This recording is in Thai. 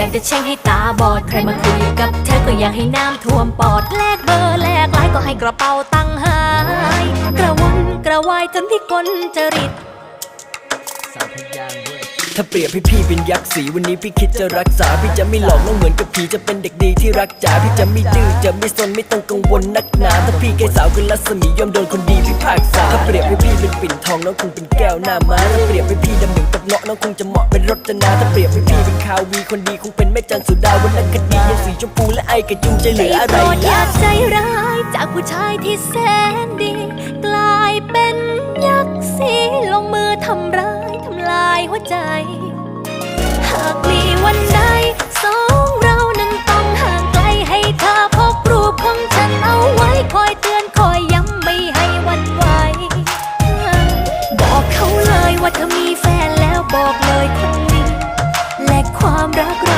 อยากจะแช่งให้ตาบอด ใครมาคุยกับเธอก็อยากให้น้ำท่วมปอด แลกเบอร์แลกไลน์ก็ให้กระเป๋าตังค์หาย กระวนกระวายจนพิกลจริต ถ้าเปรียบให้พี่เป็นยักษ์สีวันนี้พี่คิดจะรักษา พี่จะไม่หลอกน้องเหมือนกับผีจะเป็นเด็กดีที่รักจ๋าพี่จะไม่ดื้อจะไม่สนไม่ต้องกังวลนักหนาถ้าพี่แค่สาวคือรัศมียอมโดนคนดีพิพากษาถ้าเปรียบให้พี่เป็นปิ่นทองน้องคงเป็นแก้วหน้าม้าถ้าเปรียบให้พี่ดำเหมือนกับเงาะน้องคงจะเหมาะเป็นรจนาถ้าเปรียบให้พี่เป็นคาวีคนดีคงเป็นแม่จันสุดาวรรณคดียังสีชมพูและไอกระจุงจะเหลืออะไรโปรดอย่าใจร้ายจากผู้ชายที่แสนดี ใจ หากมีวันใดสองเรานั้นต้องห่างไกลให้เธอพบรูปของฉันเอาไว้คอยเตือนคอยย้ำไม่ให้วันไหวบอกเขาเลยว่าเธอมีแฟนแล้วบอกเลยคนนี้และความรักเรา